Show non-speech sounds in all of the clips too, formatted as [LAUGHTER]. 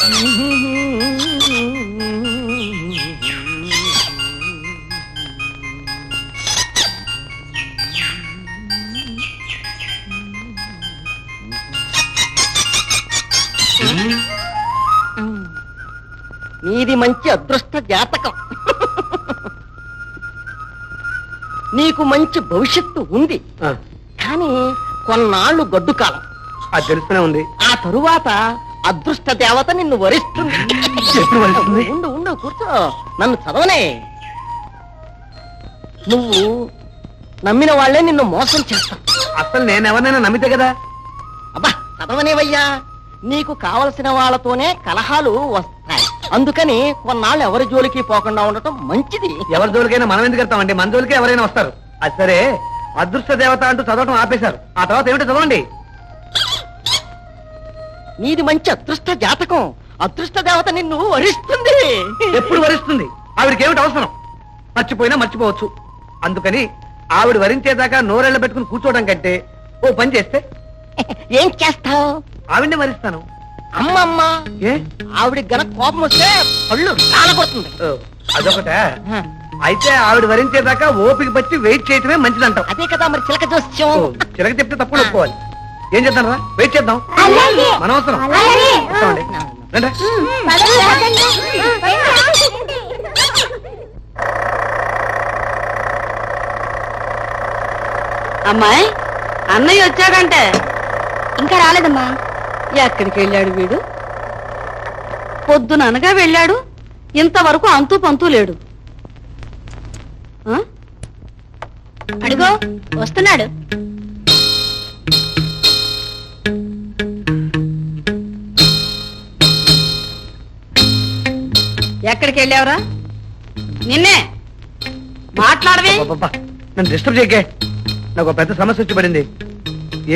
నీది మంచి అదృష్ట జాతకం. నీకు మంచి భవిష్యత్తు ఉంది. కానీ కొన్నాళ్ళు గడ్డు కాలం అది తెలుస్తూనే ఉంది. ఆ తరువాత అదృష్ట దేవత నిన్ను వరిస్తుంది? ఉండు ఉండు కూర్చో. నన్ను చదవనే. నువ్వు నమ్మిన వాళ్ళే నిన్ను మోసం చేస్తావు అసలు నేను ఎవరినైనా నమ్మితే కదా? అబ్బా చదవనేవయ్యా. నీకు కావలసిన వాళ్ళతోనే కలహాలు వస్తాయి. అందుకని కొన్నాళ్ళు ఎవరి జోలికి పోకుండా ఉండటం మంచిది. ఎవరి జోలికైనా మనం ఎందుకు వెళ్తామండి మన జోలికి ఎవరైనా వస్తారు. అది సరే అదృష్ట దేవత అంటూ చదవటం ఆపేశారు. ఆ తర్వాత ఏమిటో చదవండి. నీది మంచి అదృష్ట జాతకం. అదృష్ట దేవత నిన్ను వరిస్తుంది. ఎప్పుడు వరిస్తుంది? ఆవిడకి ఏమిటి అవసరం? మర్చిపోయినా మర్చిపోవచ్చు. అందుకని ఆవిడ వరించేదాకా నోరెళ్ళ పెట్టుకుని కూర్చోవడం కంటే ఓ పని చేస్తే? ఏం చేస్తావు? ఆవిడనే వరిస్తాను. అమ్మమ్మ. ఏ? ఆవిడ గన కోపం వస్తే పళ్ళు రాలగొడుతుంది ఓ, అదొకట. అయితే ఆవిడ వరించేదాకా ఓపిక పట్టి వెయిట్ చేయటమే మంచిదంటాం అదే కదా మరి చిలక ఓ, జోస్యం చిలక చెప్తే తప్పుడు ఒప్పుకోవాలి. ఏం చేద్దాం. రా వెయిట్ చేద్దాం మన వస్తామండి. రండి. అమ్మాయి అన్నయ్య వచ్చాడంటే. ఇంకా రాలేదమ్మా. ఎక్కడికి వెళ్ళాడు వీడు? పొద్దున అనగా వెళ్ళాడు ఇంతవరకు అంతు పంతు లేడు? అడుగో వస్తున్నాడు. ఎక్కడికి వెళ్ళావురా? నిన్నే. మాట్లాడవే. నన్ను డిస్టర్బ్ చేయకే. నాకు ఒక పెద్ద సమస్య వచ్చి పడింది.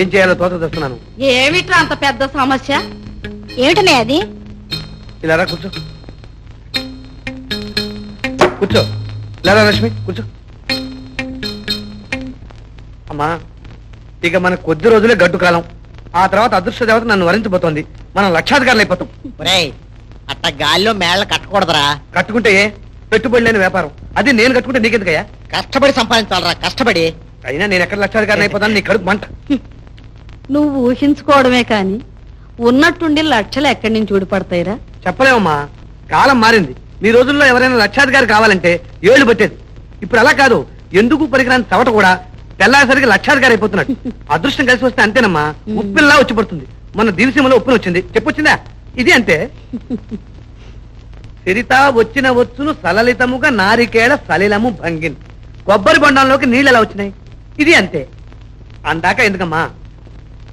ఏం చేయాలో తోట తెస్తున్నాను. ఏమిట్రా అంత పెద్ద సమస్య? ఏమిటనే అది? ఇలా రా కూర్చో. కూర్చో. ఇలా రా రశ్మి కూర్చో. అమ్మా ఇక మన కొద్ది రోజులే గడ్డు కాలం ఆ తర్వాత అదృష్ట దేవత నన్ను వరించబోతోంది. మనం లక్షాధికారులు అయిపోతాం ఒరేయ్ అట్ట గాల్లో మేళ్ళ కట్టకూడదురా. కట్టుకుంటే పెట్టుబడి లేని వ్యాపారం. అది నేను కట్టుకుంటే నీకెందుకయ్యా? కష్టపడి సంపాదించాలరా కష్టపడి. అయినా నేను ఎక్కడ లక్షాధికారిని అయిపోతాను? నీ కడుపు మంట. నువ్వు ఊహించుకోవడమే కాని ఉన్నట్టుండి లక్షలు ఎక్కడి నుంచి ఊడిపడతాయిరా? చెప్పలేమమ్మా కాలం మారింది. మీ రోజుల్లో ఎవరైనా లక్షాధికారి కావాలంటే ఏళ్ళు పట్టేది. ఇప్పుడు అలా కాదు. ఎందుకు పనికిరాని చవట కూడా తెల్లాసరికి లక్షాధికారి అయిపోతున్నాడు. అదృష్టం కలిసి వస్తే అంతేనమ్మా. ఉప్పిల్లా వచ్చి పడుతుంది. మన దివిసీమలో ఉప్పుని వచ్చింది. చెప్పొచ్చిందా? ఇది అంతే. [LAUGHS] సిరిత వచ్చిన వచ్చును సలలితముగా నారికేళ సలిలము భంగిన్. కొబ్బరి బొండంలోకి నీళ్ళు ఎలా వచ్చినాయి? ఇది అంతే. అందాక ఎందుకమ్మా?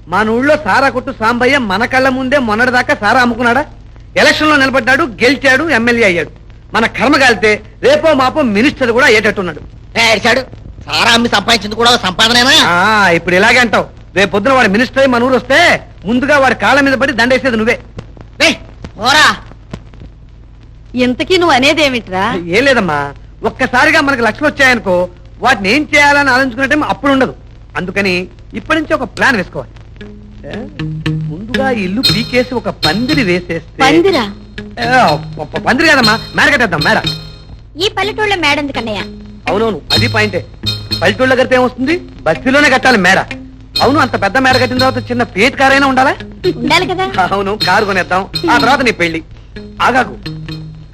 మన ఊళ్ళో సారా కొట్టు సాంబయ్య మన కళ్ళ ముందే మొన్నటిదాకా సారా అమ్ముకున్నాడా? ఎలక్షన్లో నిలబడ్డాడు గెలిచాడు ఎమ్మెల్యే అయ్యాడు. మన కర్మ కాలితే రేపో మాపో మినిస్టర్ కూడా అయ్యేటట్టున్నాడు. ఏడిచాడు? సారా అమ్మి సంపాదించింది కూడా సంపాదనేనా? ఆ ఇప్పుడు ఇలాగే అంటావు. రేపు పొద్దున వాడు మినిస్టర్ మన ఊరు వస్తే ముందుగా వాడి కాళ్ళ మీద పడి దండేసేది నువ్వే. పోరా. ఇంతకీ నువ్వు అనేదేమిట్రా? ఏం లేదమ్మా ఒక్కసారిగా మనకు లక్షలు వచ్చాయనుకో వాటిని ఏం చేయాలని ఆలోచించుకునే టైం అప్పుడు ఉండదు. అందుకని ఇప్పటి నుంచి ఒక ప్లాన్ వేసుకోవాలి. ఏ? ముందుగా ఇల్లు పీకేసి ఒక పందిరి వేసేస్తే పందిరా? ఏ, ప- ప- పందిరి కదమ్మా మేడ కట్టేద్దాం మేడ. ఈ పల్లెటూళ్ళ మేడందుకన్నయ్య అవునవును అది పాయింటే. పల్లెటూళ్ళ కడితే ఏమొస్తుంది? బస్తీలోనే కట్టాలి మేడ. అవును అంత పెద్ద మేడ కట్టిన తర్వాత చిన్న పేట్ కారైనా ఉండాలా? ఉండాలి కదా. అవును కారు కొనేద్దాం. ఆ తర్వాత నీ పెళ్ళి ఆగాకు.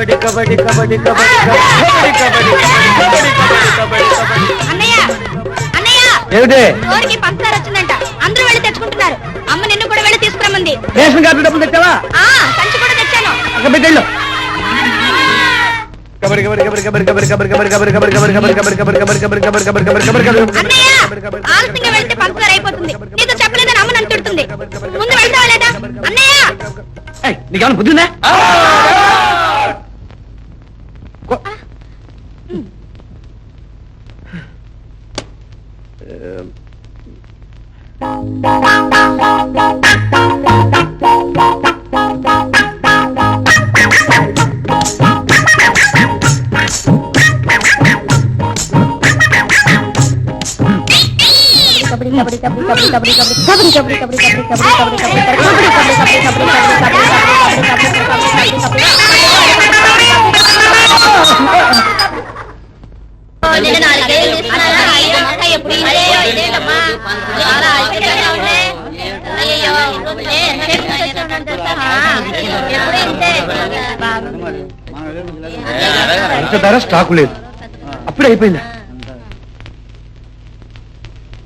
కబడ్డీ కబడ్డీ కబడ్డీ అన్నయ్య అన్నయ్య ఏమిటి ఊరికి పంచదార వచ్చిందంట అందరూ వెళ్ళి తెచ్చుకుంటున్నారు అమ్మ నిన్ను కూడా వెళ్ళి తీసుకురమ్మంది రేషన్ కార్డు డబ్బులు తెచ్చావా ఆ సంచి కూడా తెచ్చాను అక్కడ పెట్టేళ్ళు కబడ్డీ కబడ్డీ కబడ్డీ కబడ్డీ కబడ్డీ కబడ్డీ కబడ్డీ కబడ్డీ కబడ్డీ కబడ్డీ కబడ్డీ కబడ్డీ కబడ్డీ కబడ్డీ కబడ్డీ కబడ్డీ కబడ్డీ కబడ్డీ అన్నయ్య ఆలస్యంగా వెళ్తే పంచదార అయిపోతుంది నీతో చెప్పలేదని అమ్మ నన్ను తిడుతుంది ముందు వెళ్దాం అన్నయ్య ఏయ్, నీకేమైనా బుద్ధి ఉందా ధర స్టాకు లేదు అప్పుడే అయిపోయిందా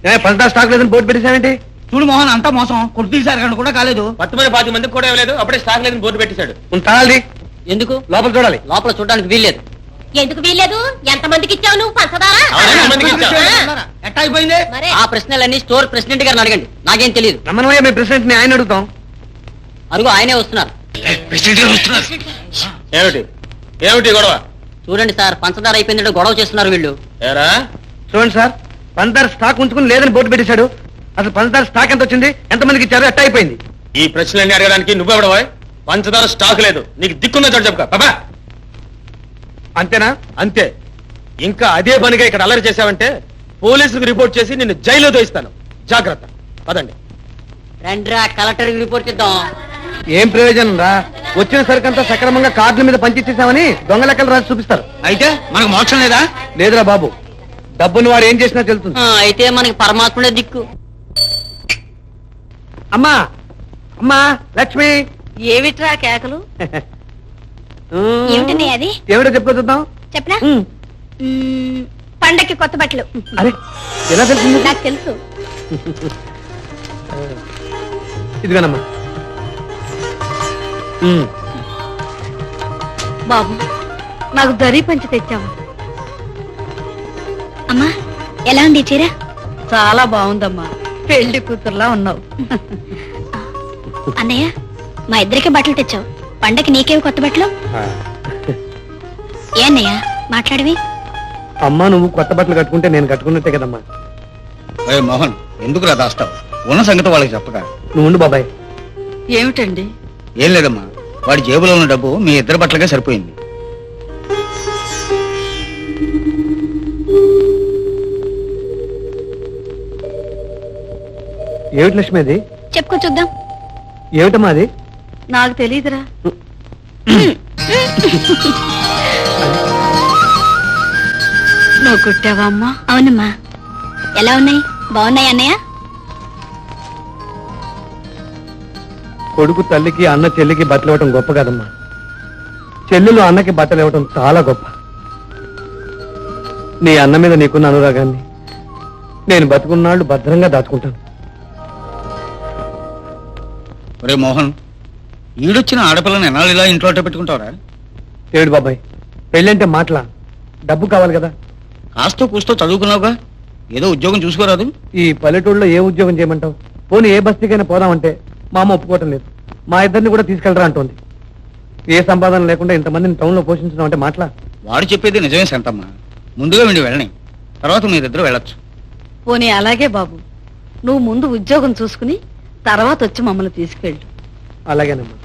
ఏ పంచదార స్టాక్ లేదని బోర్డు పెట్టేశావేంటి? చూడు మోహన్ అంతా మోసం. కొట్టు తీసారు కూడా కాలేదు. పత్తు మంది పాతి మందికి కూడా ఇవ్వలేదు అప్పుడే స్టాక్ లేదని బోర్డు పెట్టేశాడు. తాళాలి ఎందుకు? లోపల చూడాలి. లోపల చూడడానికి వీల్లేదు. ఎందుకు వీల్లేదు? ఎంత మందికి ఇచ్చావు నువ్వు పంచదార? అవును, ఎంతమందికి ఇచ్చావు? ఎట్టా అయిపోయింది? ఆ ప్రశ్నలన్నీ స్టోర్ ప్రెసిడెంట్ గారిని అడగండి. నాకేం తెలియదు రమ్మనయ్య మీ ప్రెసిడెంట్ని ఆయన అడుగుతాం. అరుగు ఆయనే వస్తున్నారు. ఏమిటి? ఏమిటి గొడవ? చూడండి సార్ పంచదార అయిపోయిందంటే గొడవ చేస్తున్నారు వీళ్ళు. ఏరా? చూడండి సార్. పంచదార స్టాక్ ఉంచుకుని లేదని బోర్డు పెట్టేశాడు. అసలు పంచదార స్టాక్ ఎంత వచ్చింది? ఎంత మందికి ఇచ్చారు? ఎట్ట అయిపోయింది. ఈ ప్రశ్నలన్నీ అడగడానికి నువ్వెవడవా పంచదార స్టాక్ లేదు. నీకు దిక్కున్న చోట చెప్పుకో. బాబా అంతేనా? అంతే. ఇంకా అదే పనిగా ఇక్కడ అల్లరి చేశావంటే పోలీసులకు రిపోర్ట్ చేసి నిన్ను జైల్లో దోయిస్తాను. జాగ్రత్త. పదండి. రండ్రా కలెక్టర్ రిపోర్ట్ ఇద్దాం ఏం ప్రయోజనం రా? వచ్చిన సరికంతా సక్రమంగా కార్డుల మీద పంచిచ్చేసామని దొంగ లెక్కలు రాసి చూపిస్తారు. అయితే మనకు మోక్షం లేదా? లేదురా బాబు. డబ్బును వాడు ఏం చేసినా తెలుస్తుంది. ఆ, అయితే మనకి పరమాత్ముడే దిక్కు. అమ్మా అమ్మా లక్ష్మి. ఏమిట్రా కేకలు? ఏమిటనే అది? ఏమిటో చెప్పుకో చూద్దాం. చెప్పనా? పండక్కి కొత్త బట్టలు. అరే ఎలా తెలిసింది నాకు తెలుసు. ఇదిగోనమ్మా. బాబు నాకు దరి పంచి తెచ్చావు? అమ్మా ఎలా ఉంది చీర? చాలా బాగుందమ్మా. పెళ్ళి కూతుర్లా ఉన్నావు. అన్నయ్య మా ఇద్దరికి బట్టలు తెచ్చావు. పండగకి నీకేవి కొత్త బట్టలు. ఏ అన్నయ్య మాట్లాడవి? అమ్మా నువ్వు కొత్త బట్టలు కట్టుకుంటే నేను కట్టుకున్నట్టే కదమ్మా. ఏ మోహన్ ఎందుకు రా దాస్తావు? ఉన్న సంగతి వాళ్ళకి చెప్పక. నువ్వు ఉండు బాబాయ్. ఏమిటండి? ఏం లేదమ్మా వాడి జేబులో ఉన్న డబ్బు మీ ఇద్దరు బట్టలకే సరిపోయింది. ఏమిటి లక్ష్మి అది చెప్పుకో చూద్దాం. ఏమిటమ్మా అది? నాకు తెలియదురా నువ్వు కుట్టావా అమ్మా? అవునమ్మా. ఎలా ఉన్నాయి? బాగున్నాయి అన్నయ్య? కొడుకు తల్లికి అన్న చెల్లికి బట్టలు ఇవ్వటం గొప్ప కదమ్మా. చెల్లెలు అన్నకి బట్టలు ఇవ్వటం చాలా గొప్ప. నీ అన్న మీద నీకున్న అనురాగాన్ని నేను బతుకున్నాళ్ళు భద్రంగా దాచుకుంటాను. ఒరే మోహన్ ఈడొచ్చిన ఆడపిల్లని ఎన్నాళ్ళు ఇలా ఇంట్లో అట్ట పెట్టుకుంటావరా? ఏడు బాబాయ్ పెళ్ళంటే మాటలా? డబ్బు కావాలి కదా? కాస్తో కూస్తో చదువుకున్నావుగా? ఏదో ఉద్యోగం చూసుకోరాదు? ఈ పల్లెటూళ్ళలో ఏ ఉద్యోగం చేయమంటావు? పోనీ ఏ బస్తీకైనా పోదామంటే మా అమ్మ ఒప్పుకోవటం లేదు. మా ఇద్దరిని కూడా తీసుకెళ్ళరా అంటోంది. ఏ సంపాదన లేకుండా ఇంతమందిని టౌన్లో పోషించడం అంటే మాటలా? వాడు చెప్పేది నిజమే సంతమ్మా ముందుగా వీడి వెళ్ళని తర్వాత మీరిద్దరు వెళ్ళొచ్చు. పోనీ అలాగే బాబు. నువ్వు ముందు ఉద్యోగం చూసుకుని తర్వాత వచ్చి మమ్మల్ని తీసుకెళ్ళు. అలాగేనమ్మా.